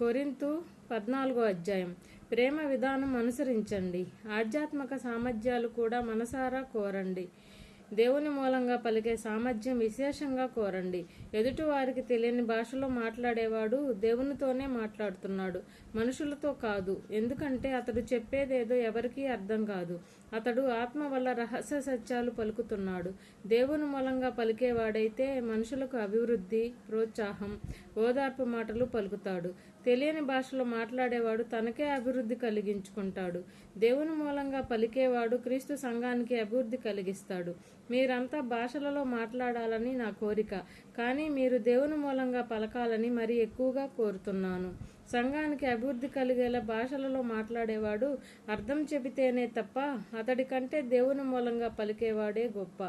Corinth పద్నాలుగో అధ్యాయం. ప్రేమ విధానం అనుసరించండి. ఆధ్యాత్మిక సామర్థ్యాలు కూడా మనసారా కోరండి. దేవుని మూలంగా పలికే సామర్థ్యం విశేషంగా కోరండి. ఎదుటి వారికి తెలియని భాషలో మాట్లాడేవాడు దేవునితోనే మాట్లాడుతున్నాడు. మనుషులతో కాదు. ఎందుకంటే అతడు చెప్పేదేదో ఎవరికీ అర్థం కాదు. అతడు ఆత్మ వల్ల రహస్య సత్యాలు పలుకుతున్నాడు. దేవుని మూలంగా పలికేవాడైతే మనుషులకు అభివృద్ధి ప్రోత్సాహం ఓదార్పు మాటలు పలుకుతాడు. తెలియని భాషలో మాట్లాడేవాడు తనకే అభివృద్ధి కలిగించుకుంటాడు. దేవుని మూలంగా పలికేవాడు క్రీస్తు సంఘానికి అభివృద్ధి కలిగిస్తాడు. మీరంతా భాషలలో మాట్లాడాలని నా కోరిక కానీ మీరు దేవుని మూలంగా పలకాలని మరి ఎక్కువగా కోరుతున్నాను. సంఘానికి అభివృద్ధి కలిగేలా భాషలలో మాట్లాడేవాడు అర్థం చెబితేనే తప్ప అతడి కంటే దేవుని మూలంగా పలికేవాడే గొప్ప.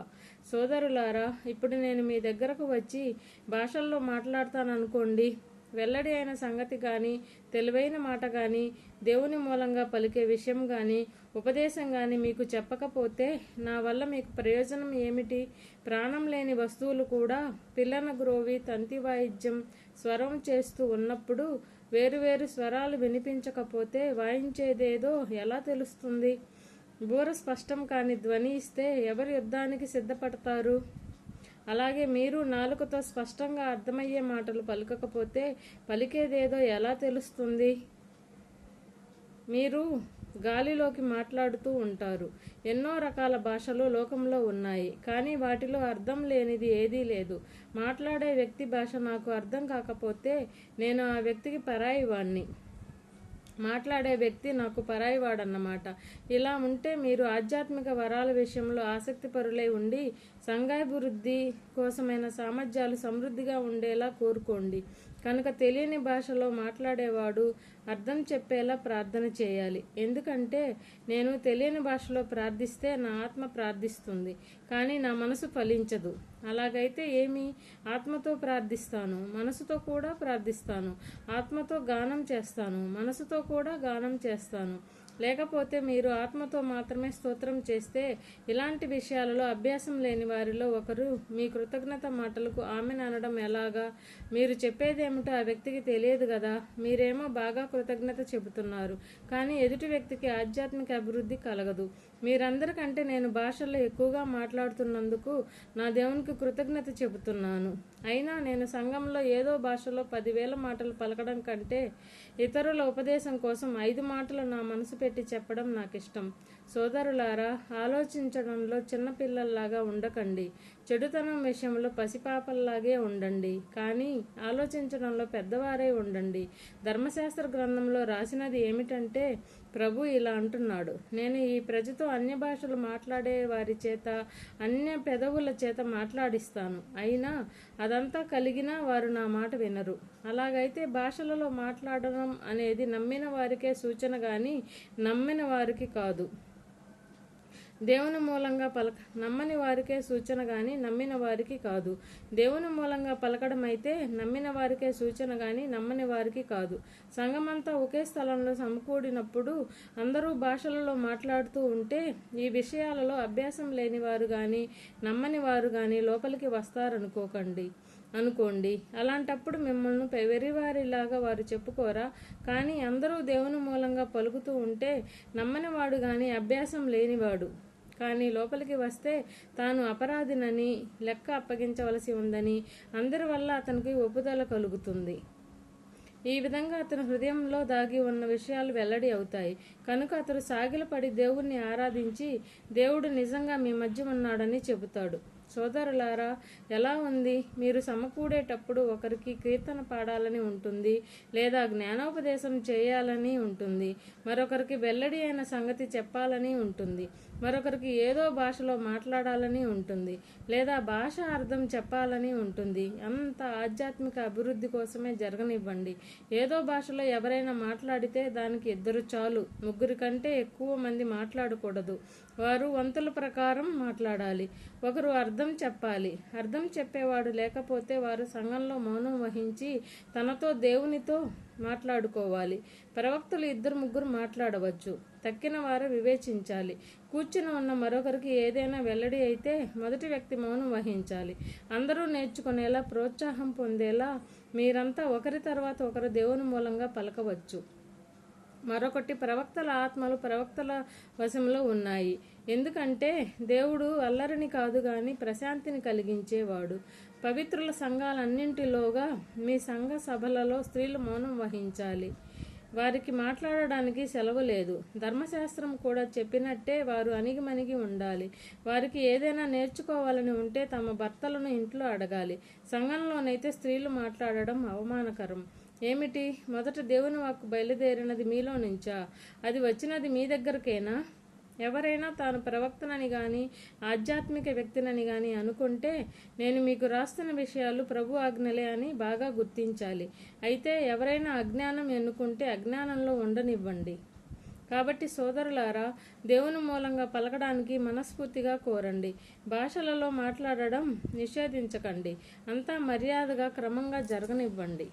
సోదరులారా ఇప్పుడు నేను మీ దగ్గరకు వచ్చి భాషల్లో మాట్లాడతాననుకోండి. వెల్లడి అయిన సంగతి కానీ తెలివైన మాట కానీ దేవుని మూలంగా పలికే విషయం కానీ ఉపదేశం కానీ మీకు చెప్పకపోతే నా వల్ల మీకు ప్రయోజనం ఏమిటి? ప్రాణం లేని వస్తువులు కూడా పిల్లన గ్రోవి తంతి వాయిద్యం స్వరం చేస్తూ ఉన్నప్పుడు వేరువేరు స్వరాలు వినిపించకపోతే వాయించేదేదో ఎలా తెలుస్తుంది? బూర స్పష్టం కాని ధ్వని ఇస్తే ఎవరు యుద్ధానికి సిద్ధపడతారు? అలాగే మీరు నాలుకతో స్పష్టంగా అర్థమయ్యే మాటలు పలకకపోతే పలికేదేదో ఎలా తెలుస్తుంది? మీరు గాలిలోకి మాట్లాడుతూ ఉంటారు. ఎన్నో రకాల భాషలు లోకంలో ఉన్నాయి. కానీ వాటిలో అర్థం లేనిది ఏదీ లేదు. మాట్లాడే వ్యక్తి భాష నాకు అర్థం కాకపోతే నేను ఆ వ్యక్తికి పరాయి వాణ్ణి మాట్లాడే వ్యక్తి నాకు పరాయివాడన్నమాట. ఇలా ఉంటే మీరు ఆధ్యాత్మిక వరాల విషయంలో ఆసక్తి పరులై ఉండి సంఘాభివృద్ధి కోసమైన సామర్థ్యాలు సమృద్ధిగా ఉండేలా కోరుకోండి. కనుక తెలియని భాషలో మాట్లాడేవాడు అర్థం చెప్పేలా ప్రార్థన చేయాలి. ఎందుకంటే నేను తెలియని భాషలో ప్రార్థిస్తే నా ఆత్మ ప్రార్థిస్తుంది కానీ నా మనసు ఫలించదు. అలాగైతే ఏమి? ఆత్మతో ప్రార్థిస్తాను మనసుతో కూడా ప్రార్థిస్తాను ఆత్మతో గానం చేస్తాను మనసుతో కూడా గానం చేస్తాను. లేకపోతే మీరు ఆత్మతో మాత్రమే స్తోత్రం చేస్తే ఇలాంటి విషయాలలో అభ్యాసం లేని వారిలో ఒకరు మీ కృతజ్ఞత మాటలకు ఆమెను అనడం ఎలాగా? మీరు చెప్పేదేమిటో ఆ వ్యక్తికి తెలియదు కదా? మీరేమో బాగా కృతజ్ఞత చెబుతున్నారు. కానీ ఎదుటి వ్యక్తికి ఆధ్యాత్మిక అభివృద్ధి కలగదు. మీరందరికంటే నేను భాషల్లో ఎక్కువగా మాట్లాడుతున్నందుకు నా దేవునికి కృతజ్ఞత చెబుతున్నాను. అయినా నేను సంఘంలో ఏదో భాషలో పదివేల మాటలు పలకడం కంటే ఇతరుల ఉపదేశం కోసం ఐదు మాటలు నా మనసు పెట్టి చెప్పడం నాకు ఇష్టం సోదరులారా ఆలోచించడంలో చిన్నపిల్లల్లాగా ఉండకండి. చెడుతనం విషయంలో పసిపాపల్లాగే ఉండండి. కానీ ఆలోచించడంలో పెద్దవారే ఉండండి. ధర్మశాస్త్ర గ్రంథంలో రాసినది ఏమిటంటే ప్రభు ఇలా అంటున్నాడు. నేను ఈ ప్రజతో అన్య భాషలు మాట్లాడే వారి చేత అన్య పెదవుల చేత మాట్లాడిస్తాను. అయినా అదంతా కలిగినా వారు నా మాట వినరు. అలాగైతే భాషలలో మాట్లాడడం అనేది నమ్మిన వారికే సూచన కానీ నమ్మిన వారికి కాదు. దేవుని మూలంగా పలక నమ్మని వారికే సూచన కానీ నమ్మిన వారికి కాదు. దేవుని మూలంగా పలకడం అయితే నమ్మిన వారికే సూచన కానీ నమ్మని వారికి కాదు. సంఘమంతా ఒకే స్థలంలో సమకూడినప్పుడు అందరూ భాషలలో మాట్లాడుతూ ఉంటే ఈ విషయాలలో అభ్యాసం లేని వారు కానీ నమ్మని వారు కానీ లోపలికి వస్తారనుకోకండి. అనుకోండి. అలాంటప్పుడు మిమ్మల్ని వెరివారిలాగా వారు చెప్పుకోరా? కానీ అందరూ దేవుని మూలంగా పలుకుతూ ఉంటే నమ్మని వాడు కానీ అభ్యాసం లేనివాడు కానీ లోపలికి వస్తే తాను అపరాధినని లెక్క అప్పగించవలసి ఉందని అందరి వల్ల అతనికి ఒప్పుదల కలుగుతుంది. ఈ విధంగా అతని హృదయంలో దాగి ఉన్న విషయాలు వెల్లడి అవుతాయి. కనుక అతడు సాగిలపడి దేవుణ్ణి ఆరాధించి దేవుడు నిజంగా మీ మధ్య ఉన్నాడని చెబుతాడు. సోదరులారా ఎలా ఉంది? మీరు సమకూడేటప్పుడు ఒకరికి కీర్తన పాడాలని ఉంటుంది లేదా జ్ఞానోపదేశం చేయాలని ఉంటుంది. మరొకరికి వెల్లడి అయిన సంగతి చెప్పాలని ఉంటుంది. మరొకరికి ఏదో భాషలో మాట్లాడాలని ఉంటుంది లేదా భాష అర్థం చెప్పాలని ఉంటుంది. అంత ఆధ్యాత్మిక అభివృద్ధి కోసమే జరగనివ్వండి. ఏదో భాషలో ఎవరైనా మాట్లాడితే దానికి ఇద్దరు చాలు. ముగ్గురి కంటే ఎక్కువ మంది మాట్లాడకూడదు. వారు వంతుల ప్రకారం మాట్లాడాలి. ఒకరు అర్థం అర్థం చెప్పాలి. అర్థం చెప్పేవాడు లేకపోతే వారు సంఘంలో మౌనం వహించి తనతో దేవునితో మాట్లాడుకోవాలి. ప్రవక్తలు ఇద్దరు ముగ్గురు మాట్లాడవచ్చు. తక్కిన వారు వివేచించాలి. కూర్చుని ఉన్న మరొకరికి ఏదైనా వెల్లడి అయితే మొదటి వ్యక్తి మౌనం వహించాలి. అందరూ నేర్చుకునేలా ప్రోత్సాహం పొందేలా మీరంతా ఒకరి తర్వాత ఒకరు దేవుని మూలంగా పలకవచ్చు. మరొకటి ప్రవక్తల ఆత్మలు ప్రవక్తల వశంలో ఉన్నాయి. ఎందుకంటే దేవుడు అల్లరిని కాదు కానీ ప్రశాంతిని కలిగించేవాడు. పవిత్రుల సంఘాలన్నింటిలోగా మీ సంఘ సభలలో స్త్రీలు మౌనం వహించాలి. వారికి మాట్లాడడానికి సెలవు లేదు. ధర్మశాస్త్రం కూడా చెప్పినట్టే వారు అణిగిమణిగి ఉండాలి. వారికి ఏదైనా నేర్చుకోవాలని ఉంటే తమ భర్తలను ఇంట్లో అడగాలి. సంఘంలోనైతే స్త్రీలు మాట్లాడడం అవమానకరం. ఏమిటి? మొదట దేవుని వాక్కు బయలుదేరినది మీలో నుంచా? అది వచ్చినది మీ దగ్గరకేనా? ఎవరైనా తాను ప్రవక్తనని కానీ ఆధ్యాత్మిక వ్యక్తినని కానీ అనుకుంటే నేను మీకు రాస్తున్న విషయాలు ప్రభు ఆజ్ఞలే అని బాగా గుర్తించాలి. అయితే ఎవరైనా అజ్ఞానం ఎన్నుకుంటే అజ్ఞానంలో ఉండనివ్వండి. కాబట్టి సోదరులారా దేవుని మూలంగా పలకడానికి మనస్ఫూర్తిగా కోరండి. భాషలలో మాట్లాడడం నిషేధించకండి. అంతా మర్యాదగా క్రమంగా జరగనివ్వండి.